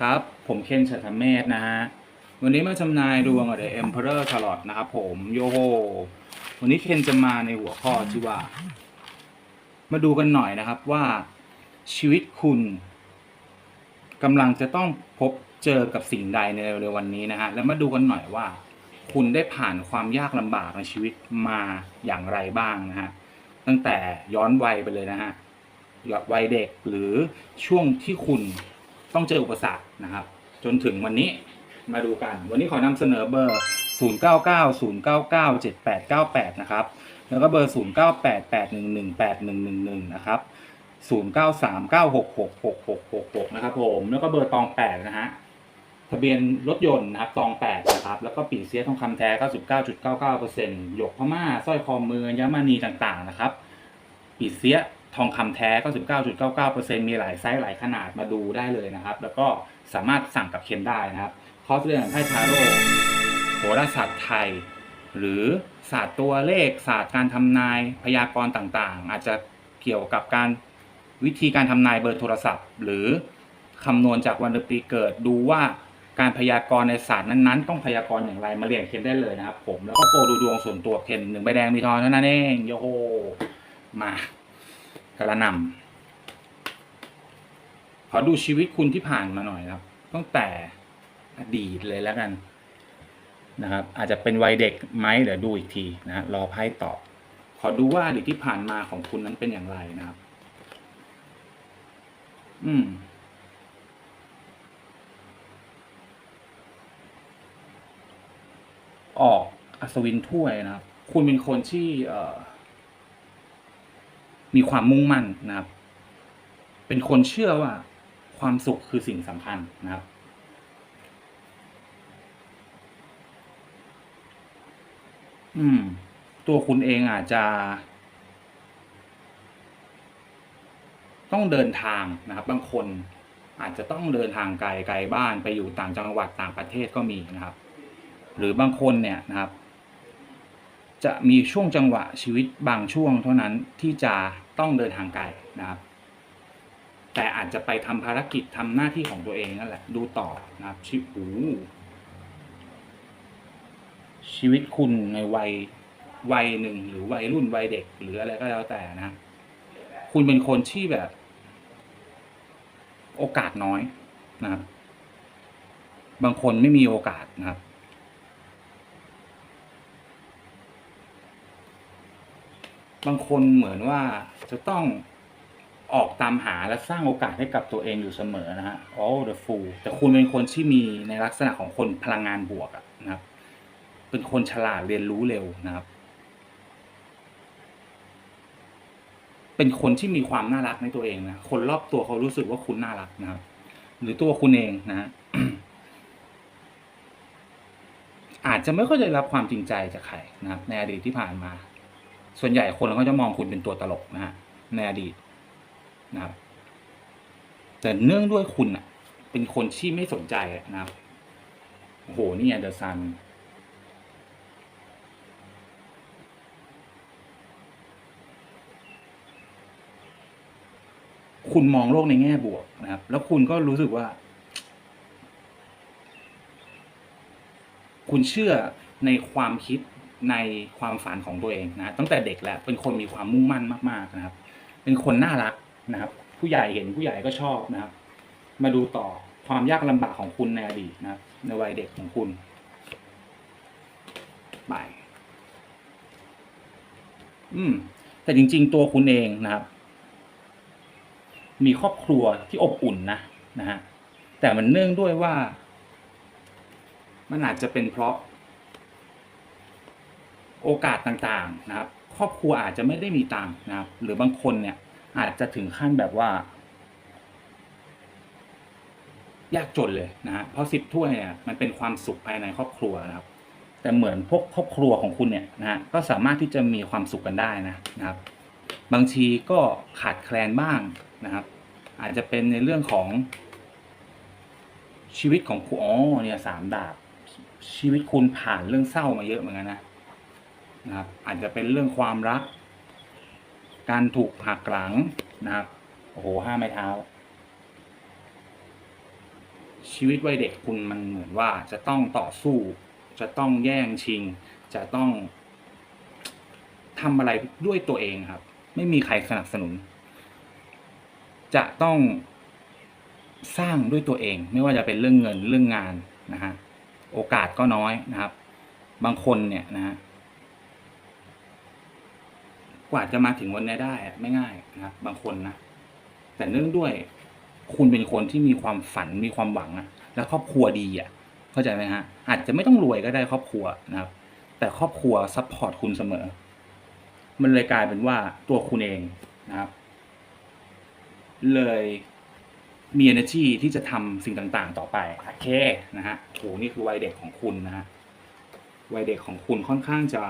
ครับ ผมเคนชัตเมธนะฮะ วันนี้มาจำนายดวงกับ The Emperor Tarot นะครับผมโยโฮวันนี้เคนจะมาในหัวข้อที่ว่า มาดูกันหน่อยนะครับว่าชีวิตคุณกำลังจะต้องพบเจอกับสิ่งใดในเร็วๆวันนี้นะฮะ แล้วมาดูกันหน่อยว่า คุณได้ผ่านความยากลำบากในชีวิตมาอย่างไรบ้างนะฮะ ตั้งแต่ย้อนวัยไปเลยนะฮะวัยเด็กหรือช่วงที่คุณ ต้องเจออุปสรรคนะครับ จนถึงวันนี้มาดูกัน วันนี้ขอนำเสนอเบอร์ 0990997898 นะครับ แล้วก็เบอร์ 0988118111 นะครับ 0939666666 นะครับผม แล้วก็เบอร์ตอง8นะฮะทะเบียนรถยนต์นะครับตอง8นะครับ แล้วก็ปีเสียทองคำแท้ 99.99%หยกพม่าสร้อยคอมือยะมานีต่างๆนะครับ ปีเสีย ทองคำแท้ 99.99%มีหลายไซส์หลายขนาดมาดูได้เลยนะครับ แล้วก็สามารถสั่งกับเคนได้นะครับ คอร์สเรียนไพ่ทาโร่โหราศาสตร์ไทย หรือศาสตร์ตัวเลขศาสตร์การทำนายพยากรณ์ต่างๆ อาจจะเกี่ยวกับการวิธีการทำนายเบอร์โทรศัพท์ หรือคำนวณจากวันเดือนปีเกิดดูว่าการพยากรณ์ในศาสตร์นั้นๆ ต้องพยากรณ์อย่างไรมาเรียนเคนได้เลยนะครับผมแล้วก็โปรดูดวงส่วนตัวเคนหนึ่งใบแดงมีทองเท่านั้นเองโยโฮมา กระนำขอดูชีวิตคุณที่ผ่านมาหน่อยครับ ตั้งแต่อดีตเลยแล้วกันนะครับ อาจจะเป็นวัยเด็กไหมเดี๋ยวดูอีกทีนะฮะรอไพ่ตอบขอดูว่าอดีตที่ผ่านมาของคุณนั้นเป็นอย่างไรนะครับ อืมออกอัศวินถ้วยนะครับ คุณเป็นคนที่เอ่อ มีความมุ่งมั่นนะครับ เป็นคนเชื่อว่าความสุขคือสิ่งสำคัญนะครับ อืม ตัวคุณเองอาจจะ ต้องเดินทางนะครับ บางคนอาจจะต้องเดินทางไกลไกลบ้านไปอยู่ต่างจังหวัดต่างประเทศก็มีนะครับ หรือบางคนเนี่ยนะครับ จะมีช่วงจังหวะชีวิตบางช่วงเท่านั้นที่จะต้องเดินทางไกลนะครับ แต่อาจจะไปทำภารกิจทำหน้าที่ของตัวเองนั่นแหละดูต่อนะครับชีวิตหูชีวิตคุณในวัยวัยหนึ่งหรือวัยรุ่นวัยเด็ก หรืออะไรก็แล้วแต่นะ คุณเป็นคนที่แบบ โอกาสน้อยนะครับ บางคนไม่มีโอกาสนะครับ บางคนเหมือนว่าจะต้องออกตามหาและสร้างโอกาสให้กับตัวเองอยู่เสมอนะฮะ all the fool แต่คุณเป็นคนที่มีในลักษณะของคนพลังงานบวกอะนะครับ เป็นคนฉลาดเรียนรู้เร็วนะครับ เป็นคนที่มีความน่ารักในตัวเองนะ คนรอบตัวเขารู้สึกว่าคุณน่ารักนะครับ หรือตัวคุณเองนะฮะอาจจะไม่ค่อยได้รับความจริงใจจากใครนะครับ ในอดีตที่ผ่านมา ส่วนใหญ่คนเขาจะมองคุณเป็นตัวตลกนะฮะในอดีตนะครับ แต่เนื่องด้วยคุณอะ เป็นคนที่ไม่สนใจนะครับโอ้โหนี่เดอะซันคุณมองโลกในแง่บวกนะครับ แล้วคุณก็รู้สึกว่า คุณเชื่อในความคิด ในความฝันของตัวเองนะตั้งแต่เด็กแล้วเป็นคนมีความมุ่งมั่นมากๆนะครับ เป็นคนน่ารักนะครับ ผู้ใหญ่เห็นผู้ใหญ่ก็ชอบนะครับ มาดูต่อความยากลำบากของคุณในอดีตนะครับ ในวัยเด็กของคุณไปอืม แต่จริง ๆ ตัวคุณเองนะครับ มีครอบครัวที่อบอุ่นนะนะฮะแต่มันเนื่องด้วยว่า มันอาจจะเป็นเพราะ โอกาสต่างๆนะครับ ครอบครัวอาจจะไม่ได้มีตังค์นะครับ หรือบางคนเนี่ยอาจจะถึงขั้นแบบว่า ยากจนเลยนะฮะเพราะสิบถ้วยเนี่ยมันเป็นความสุขภายในครอบครัวนะครับ แต่เหมือนพวกครอบครัวของคุณเนี่ยนะฮะก็สามารถที่จะมีความสุขกันได้นะนะครับ บางทีก็ขาดแคลนบ้างนะครับ อาจจะเป็นในเรื่องของชีวิตของคุณอ๋อเนี่ยสามดาบชีวิตคุณผ่านเรื่องเศร้ามาเยอะเหมือนกันนะ นะครับ อาจจะเป็นเรื่องความรัก การถูกหักหลังนะครับโอ้โหห้าไม้เท้า ชีวิตวัยเด็กคุณมันเหมือนว่าจะต้องต่อสู้ จะต้องแย่งชิง จะต้องทำอะไรด้วยตัวเองครับ ไม่มีใครสนับสนุน จะต้องสร้างด้วยตัวเอง ไม่ว่าจะเป็นเรื่องเงินเรื่องงานนะฮะโอกาสก็น้อยนะครับ บางคนเนี่ยนะฮะ ว่าจะมาถึงวันนี้ได้ไม่ง่ายนะครับบางคนนะแต่เนื่องด้วยคุณเป็นคนที่มีความฝันมีความหวังอะและครอบครัวดีอะเข้าใจไหมฮะอาจจะไม่ต้องรวยก็ได้ครอบครัวนะครับ แต่ครอบครัวซัพพอร์ตคุณเสมอ มันเลยกลายเป็นว่าตัวคุณเองนะครับ เลยมี energy ที่จะทำสิ่งต่างๆ ต่อไปโอเคนะฮะโหนี่คือวัยเด็กของคุณนะฮะวัยเด็กของคุณค่อนข้างจะ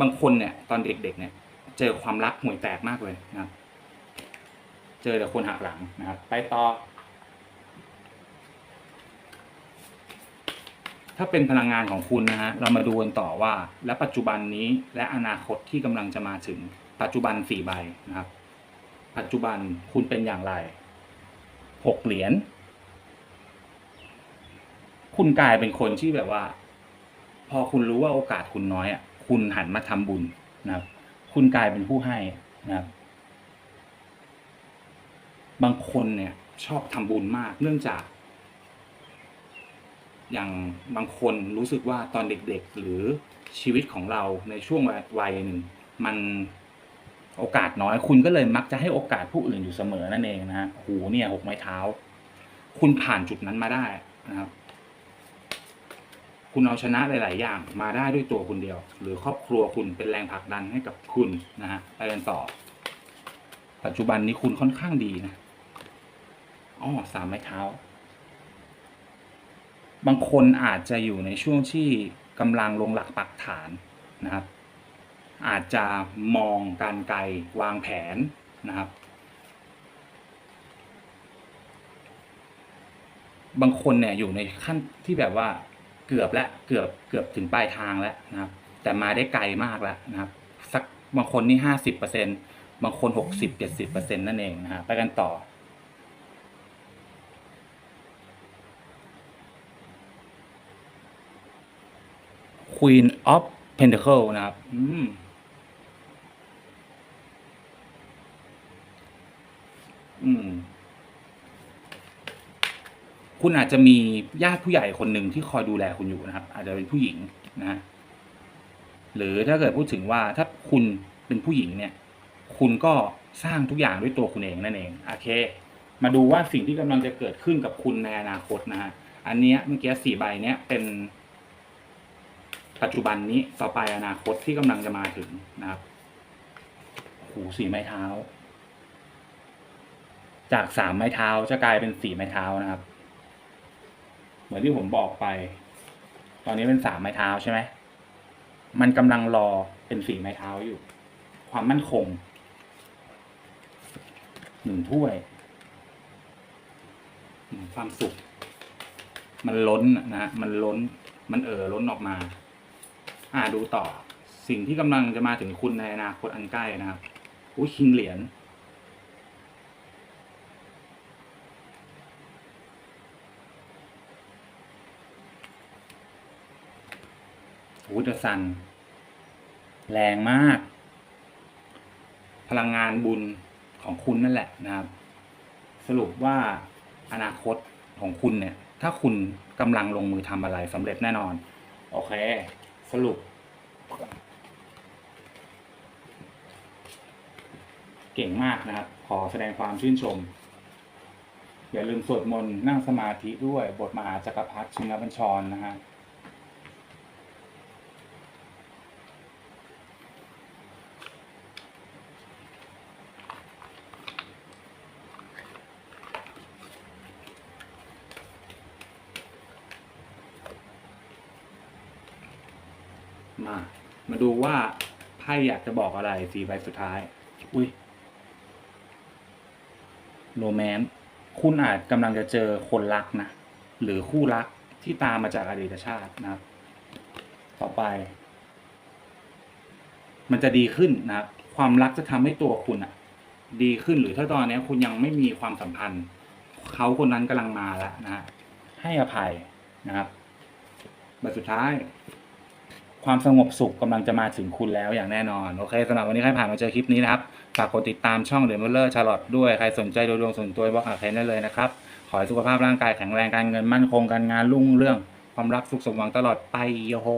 บางคนเนี่ยตอนเด็กๆเนี่ยเจอความรักห่วยแตกมากเลยนะครับ เจอแต่คนหักหลังนะครับ ไปต่อ ถ้าเป็นพลังงานของคุณนะฮะเรามาดูกันต่อว่า และปัจจุบันนี้และอนาคตที่กำลังจะมาถึง ปัจจุบันสี่ใบนะครับ ปัจจุบันคุณเป็นอย่างไรหกเหรียญคุณกลายเป็นคนที่แบบว่า พอคุณรู้ว่าโอกาสคุณน้อยอะ คุณหันมาทำบุญนะครับ คุณกลายเป็นผู้ให้นะครับ บางคนเนี่ยชอบทำบุญมากเนื่องจาก อย่างบางคนรู้สึกว่าตอนเด็กๆ หรือชีวิตของเราในช่วงวัยหนึ่ง มันโอกาสน้อยคุณก็เลยมักจะให้โอกาสผู้อื่นอยู่เสมอนั่นเองนะฮะหูเนี่ยหกไม้เท้า คุณผ่านจุดนั้นมาได้นะครับ คุณเอาชนะหลาย ๆ อย่างมาได้ด้วยตัวคุณเดียว หรือครอบครัวคุณเป็นแรงผลักดันให้กับคุณนะฮะไปกันต่อ ปัจจุบันนี้คุณค่อนข้างดีนะอ๋อสามไม้เท้า บางคนอาจจะอยู่ในช่วงที่กำลังลงหลักปักฐานนะครับ อาจจะมองการไกลวางแผนนะครับ บางคนเนี่ยอยู่ในขั้นที่แบบว่า เกือบและเกือบเกือบถึงปลายทางแล้วนะครับ แต่มาได้ไกลมากแล้วนะครับ สักบางคนนี่ห้าสิบเปอร์เซ็นบางคนหกสิบเจ็ดสิบเปอร์เซ็นนั่นเองนะฮะไปกันต่อ Queen of Pentacle นะครับอืมอืม คุณอาจจะมีญาติผู้ใหญ่คนหนึ่งที่คอยดูแลคุณอยู่นะครับ อาจจะเป็นผู้หญิงนะฮะหรือถ้าเกิดพูดถึงว่าถ้าคุณเป็นผู้หญิงเนี่ย คุณก็สร้างทุกอย่างด้วยตัวคุณเองนั่นเองโอเค มาดูว่าสิ่งที่กำลังจะเกิดขึ้นกับคุณในอนาคตนะฮะอันเนี้ยเมื่อกี้สี่ใบเนี้ยเป็นปัจจุบันนี้ต่อไปอนาคตที่กำลังจะมาถึงนะครับหูสี่ไม้เท้า จากสามไม้เท้าจะกลายเป็นสี่ไม้เท้านะครับ มือนที่ผมบอกไป ตอนนี้เป็นสามไม้เท้าใช่ไหมมันกำลังรอเป็นสี่ไม้เท้าอยู่ ความมั่นคงหนึ่งถ้วยความสุข มันล้นนะฮะมันล้น มันเอ่อล้นออกมา อ่าดูต่อ สิ่งที่กำลังจะมาถึงคุณในอนาคตอันใกล้นะครับอุ้ยคิงเหรียญ วูดซันแรงมาก พลังงานบุญของคุณนั่นแหละนะครับ สรุปว่าอนาคตของคุณเนี่ย ถ้าคุณกำลังลงมือทำอะไรสำเร็จแน่นอน โอเค สรุป เก่งมากนะครับ ขอแสดงความชื่นชม อย่าลืมสวดมนต์นั่งสมาธิด้วยบทมหาจักรพรรดิชินบัญชรนะฮะ มา มาดูว่าไพ่อยากจะบอกอะไรสี่ใบสุดท้าย อุ้ยโรแมนต์คุณอาจกำลังจะเจอคนรักนะ หรือคู่รักที่ตามมาจากอดีตชาตินะครับ ต่อไป มันจะดีขึ้นนะครับ ความรักจะทำให้ตัวคุณอะดีขึ้นหรือถ้าตอนนี้คุณยังไม่มีความสัมพันธ์ เขาคนนั้นกำลังมาแล้วนะให้อภัยนะครับใบสุดท้าย ความสงบสุขกำลังจะมาถึงคุณแล้วอย่างแน่นอนโอเคสำหรับวันนี้ใครผ่านมาเจอคลิปนี้นะครับฝากกดติดตามช่องเด e ม o เลอร์ชาร์ลอตด้วยใครสนใจดูดวงส่วนตัวบอกอาเคนได้เลยนะครับขอให้สุขภาพร่างกายแข็งแรงการเงินมั่นคงการงานรุ่งเรื่องความรักสุขสมหวังตลอดไปโยโฮ